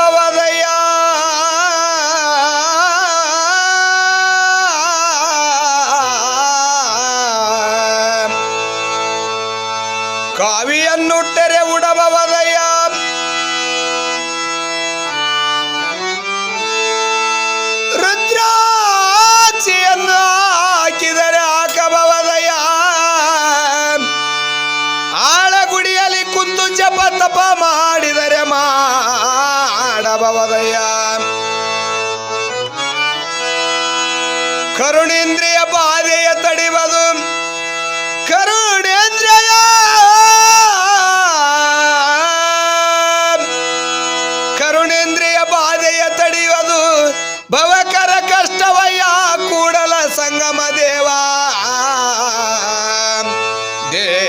I love Baba, ಮಾಡಬವದಯ್ಯ ಕರುಣೇಂದ್ರಿಯ ಬಾಧೆಯ ತಡಿಬದು ಕರುಣೇಂದ್ರಯ. ಕರುಣೇಂದ್ರಿಯ ಬಾಧೆಯ ತಡಿವದು. ಭವಕರ ಕಷ್ಟವಯ್ಯ Kudala Sangama Deva. ದೇವಾ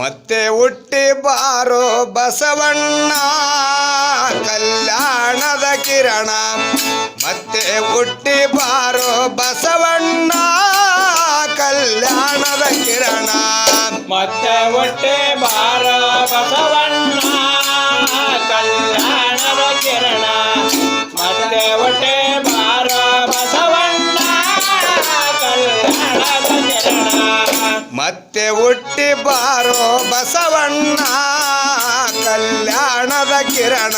ಮತ್ತೆ ಹುಟ್ಟಿ ಬಾರೋ ಬಸವಣ್ಣ, ಕಲ್ಯಾಣದ ಕಿರಣ. ಮತ್ತೆ ಹುಟ್ಟಿ ಬಾರೋ ಬಸವಣ್ಣ, ಕಲ್ಯಾಣದ ಕಿರಣ. ಮತ್ತೆ ಹೊಟ್ಟೆ ಬಾರೋ ಬಸವಣ್ಣ, ಕಲ್ಯಾಣದ ಕಿರಣ. ಮತ್ತೆ ಹೊಟ್ಟೆ ಮತ್ತೆ ಹುಟ್ಟಿ ಬಾರೋ ಬಸವಣ್ಣ ಕಲ್ಯಾಣದ ಕಿರಣ.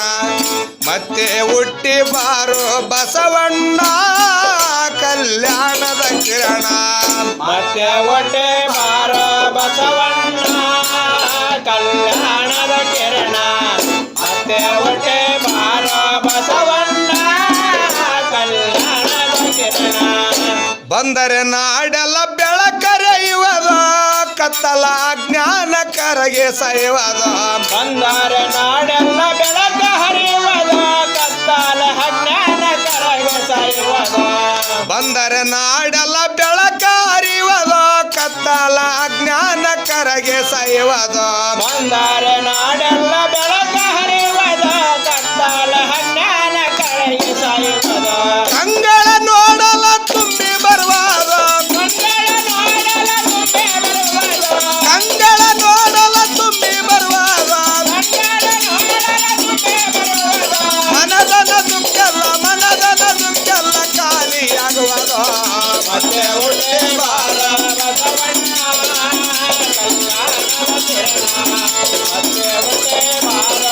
ಮತ್ತೆ ಹುಟ್ಟಿ ಬಾರೋ ಬಸವಣ್ಣ ಕಲ್ಯಾಣದ ಕಿರಣ. ಮತ್ತೆ ಹೊಟ್ಟೆ ಬಾರ ಬಸವಣ್ಣ ಕಲ್ಯಾಣದ ಕಿರಣ. ಮತ್ತೆ ಹೊಟ್ಟೆ ಬಾರೋ ಬಸವಣ್ಣ ಕಲ್ಯಾಣದ ಕಿರಣ. ಬಂದರೆ ನಾಡೆಲ್ಲ ಕತ್ತಲ ಜ್ಞಾನ ಕರಗೆ ಸೈವದ. ಬಂದಾರ ನಾಡೆಲ್ಲ ಬೆಳಕ ಹರಿಯುವದ. ಕತ್ತಾಲ ಅಜ್ಞಾನ ಕರಗೆ ಸೈವದ. ಬಂದರೆ ನಾಡೆಲ್ಲ ಬೆಳಕ ಹರಿಯುವದ. ಕತ್ತಲ ಅಜ್ಞಾನ ಕರಗೆ ಸೈವದ. ಬಂದಾರ ನಾಡೆಲ್ಲ ಬೆಳಕ ಮತ್ತೆ ಬಾರ ಬಸವಣ್ಣ ಮತ್ತೆ ಬಾರ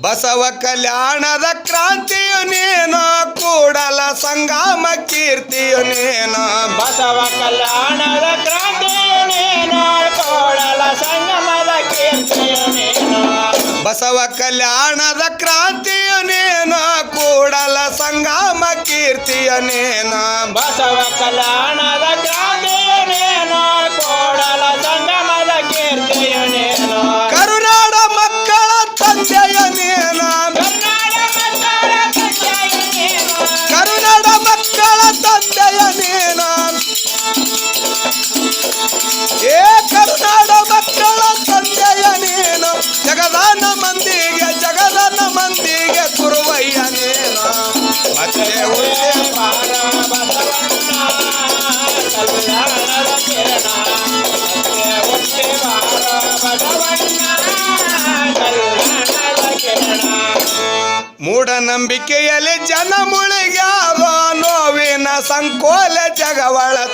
ಬಸವ ಕಲ್ಯಾಣದ ಕ್ರಾಂತಿಯು ನೀನು ಕೂಡಲ ಸಂಗಮ ಕೀರ್ತಿಯು ನೀನು. ಬಸವ ಕಲ್ಯಾಣದ ಕ್ರಾಂತಿಯು ನೀನು ಕೂಡಲ ಸಂಗಮದ ಕೀರ್ತಿಯು ನೀನು. ಬಸವ ಕಲ್ಯಾಣದ ಕ್ರಾಂತಿಯು ನೀನು ಕೂಡಲ ಸಂಗಮ ಕೀರ್ತಿಯ ನೀನು ಬಸವ ಕಲ್ಯಾಣದ ಮೂಢನಂಬಿಕೆಯಲ್ಲಿ ಜನ ಮುಳುಗ್ಯಾರೋ ನೋವಿನ ಸಂಕೋಲ ಜಗವಳತಾದ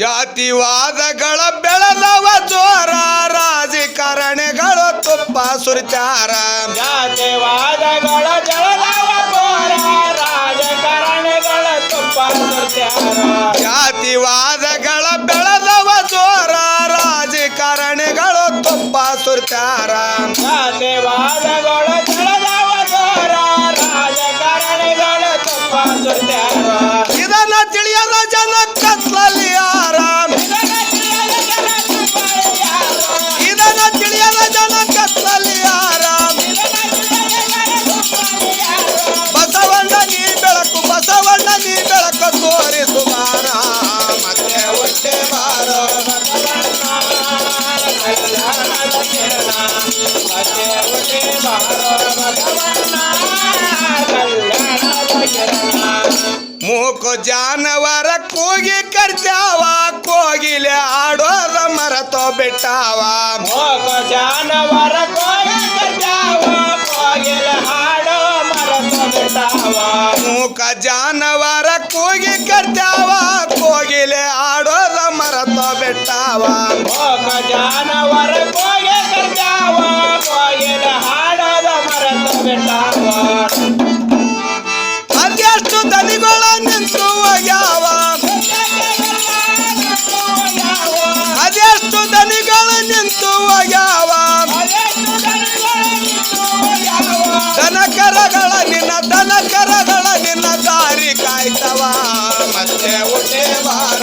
ಜಾತಿವಾದಗಳ ಬೆಳೆದವ ಜೋರ ರಾಜಕಾರಣಿಗಳು ತುಪ್ಪ ಸುರಿತಾರ ಜಾತಿವಾದಗಳ ಜಳದವ ಬೋರ ರಾಜಕಾರಣಿಗಳ ತುಪ್ಪ ಸುರ್ತ್ಯಾರ ಜಾತಿವಾದಗಳ ಮೂಕು ಜಾನವರ ಕೂಗಿ ಕರ್ತಾವ ಕೋಗಿಲೆ ಆಡೋದ ಮರತೋ ಬಿಟ್ಟಾವ ಜಾನವರ ಕೋಗಿ ಕಟ್ಟಾವ ಕೋಗಿಲ ಹಾಡೋ ಮರತ ಬಿಟ್ಟಾವ ಮೂಕ ಜಾನವರ ಕೂಗಿ ಕರ್ತಾವ ಕೋಗಿಲೆ ಆಡೋದ ಮರತೋ ಬಿಟ್ಟಾವ ಮೋಕ ಜಾನವರ ದನಕರಗಳ ನಿನ್ನ ದನಕರಗಳ ನಿನ್ನ ದಾರಿ ಕಾಯ್ತವ. ಮತ್ತೆ ಉಟೆ ಬಾರ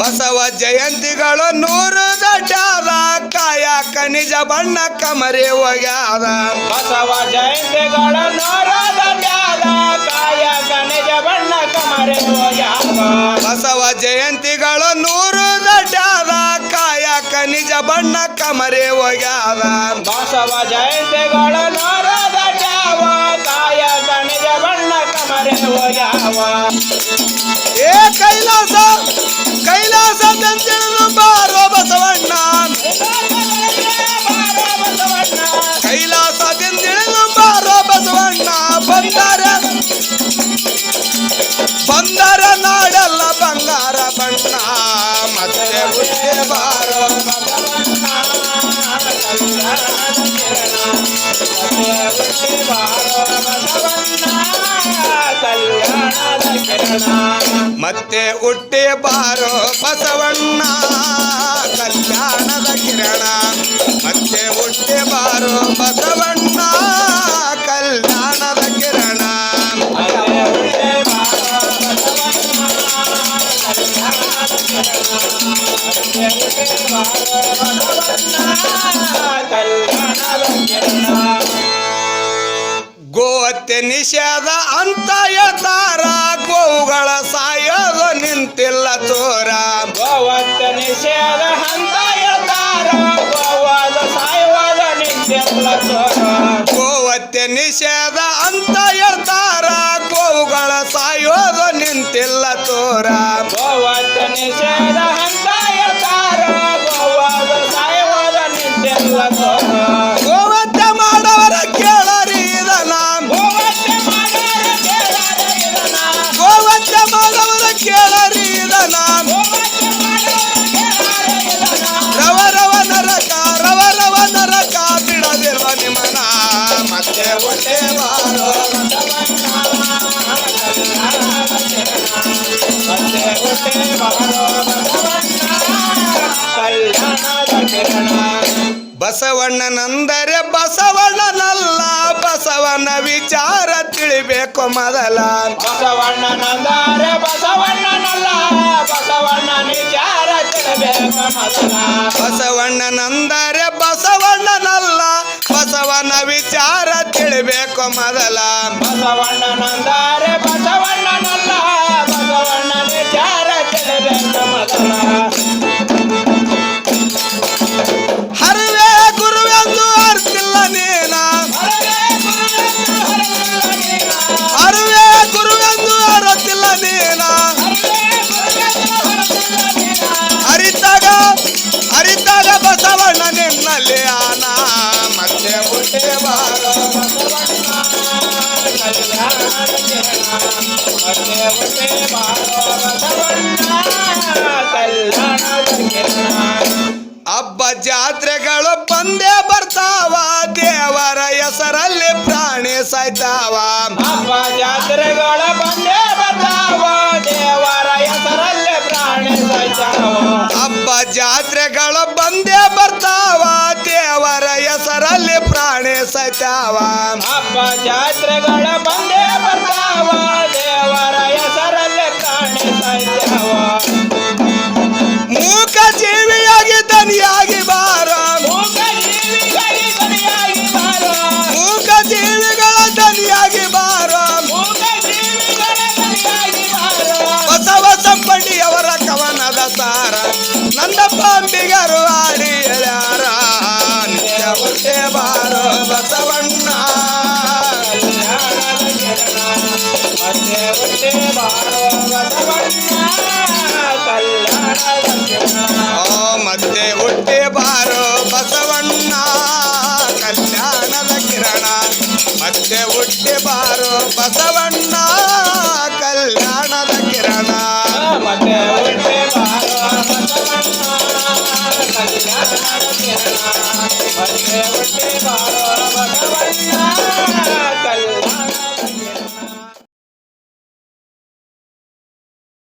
ಬಸವ ಜಯಂತಿಗಳು ನೂರು ದಡ್ಡಾದ ಕಾಯ ಖನಿಜ ಬಣ್ಣ ಕಮರಿ ಹೋಗ್ಯಾದ ಬಸವ ಜಯಂತಿಗಳ ನೋರದ ಮ್ಯಾಲ ಕಾಯ ಗಣಜ ಬಣ್ಣ ಕಮರೆ ಬಸವ ಜಯಂತಿಗಳು ನೂರು ದಡ್ಡಾದ ಕಾಯ ಖನಿಜ ಬಣ್ಣ ಕಮರೆ ಒಗ್ಯಾದ ಬಸವ ಜಯಂತಿಗಳ ನೂರು ಜಾವ ಕಾಯ ಗಣಜ ಬಣ್ಣ ಕಮರೆ ಹೋಗ್ಯಾವ ಏ ಕೈಲಾಸ ಕೈಲಾಸ ತಂತಿಳಿದು ಬಾರೋ ಬಸವಣ್ಣ. ಕೈಲಾಸ ಬಂದಾರ ನಾಡಲ್ಲ ಬಂಗಾರ ಬಣ್ಣ, ಮತ್ತೆ ಹುಟ್ಟೆ ಬಾರೋ ಮತ್ತೆ ಉಟ್ಟೆ ಬಾರೋ ಬಸವಣ್ಣ, ಕಲ್ಯಾಣದ ಕಿರಣ, ಮತ್ತೆ ಉಟ್ಟೆ ಬಾರೋ ಬಸವಣ್ಣ. ಕಿರಣ ನಿಷೇಧ ಅಂತ ಹೇಳ್ತಾರ. ಗೋವುಗಳ ಸಾಯೋದು ನಿಂತಿಲ್ಲ ತೋರ. ಗೋವತ್ತ ನಿಷೇಧ ಅಂತ ಹೇಳ್ತಾರ. ಗೋವಾದ ಸಾಯುವಾದ ನಿಂತಿಲ್ಲ ತೋರ. ಗೋಹತ್ಯೆ ನಿಷೇಧ ಅಂತ ಹೇಳ್ತಾರ. ಗೋವುಗಳ ಸಾಯೋದು ನಿಂತಿಲ್ಲ ತೋರ. ಗೋವತ್ತ ನಿಷೇಧ ಅಂತ ಹೇಳ್ತಾರ. ಗೋವಾದ ಸಾಯೋದು ನಿಂತಿಲ್ಲ ತೋರ. ಬಸವಣ್ಣನಂದರೆ ಬಸವಣ್ಣನಲ್ಲ ಬಸವನ ವಿಚಾರ ತಿಳಿಬೇಕು ಮೊದಲ. ಬಸವಣ್ಣನಂದರೆ ಬಸವಣ್ಣನಲ್ಲ ಬಸವಣ್ಣ ವಿಚಾರ ತಿಳಿಬೇಕು ಮೊದಲ. ಬಸವಣ್ಣನಂದರೆ ಬಸವಣ್ಣನಲ್ಲ ಬಸವನ ವಿಚಾರ ತಿಳಿಬೇಕು ಮೊದಲ. ಬಸವಣ್ಣನಂದಾರೆ ಬಸವಣ್ಣನಲ್ಲ ಹಬ್ಬ ಜಾತ್ರೆಗಳು ಬಂದೇ ಬರ್ತಾವ ದೇವರ ಹೆಸರಲ್ಲಿ ಪ್ರಾಣಿ ಸಾಯ್ತಾವ. ಹಬ್ಬ ಜಾತ್ರೆಗಳ ಬಂದೇ ಬರ್ತಾವ ದೇವರ ಹೆಸರಲ್ಲಿ ಪ್ರಾಣಿ ಸಾಯ್ತಾವ. ಹಬ್ಬ ಜಾತ್ರೆಗಳು ಬಂದೇ ಬರ್ತಾವ ದೇವರ ಹೆಸರಲ್ಲಿ ಪ್ರಾಣಿ ಸಾಯ್ತಾವ. ಹಬ್ಬ ಜಾತ್ರೆಗಳ ನಂದಪ್ಪ ಅಂಬಿಗರು ಆಡಿ ಹೇಳ್ಯಾರ ನಿತ್ಯ ಹುಟ್ಟೆ ಬಾರೋ ಬಸವಣ್ಣ ಕಲ್ಯಾಣದ ಕಿರಣ ಮತ್ತೆ ಹುಟ್ಟೆ ಬಾರೋ ಬಸವಣ್ಣ ಕಲ್ಯಾಣದ ಕಿರಣ ಓ ಮತ್ತೆ ಹುಟ್ಟೆ ಬಾರೋ ಬಸವಣ್ಣ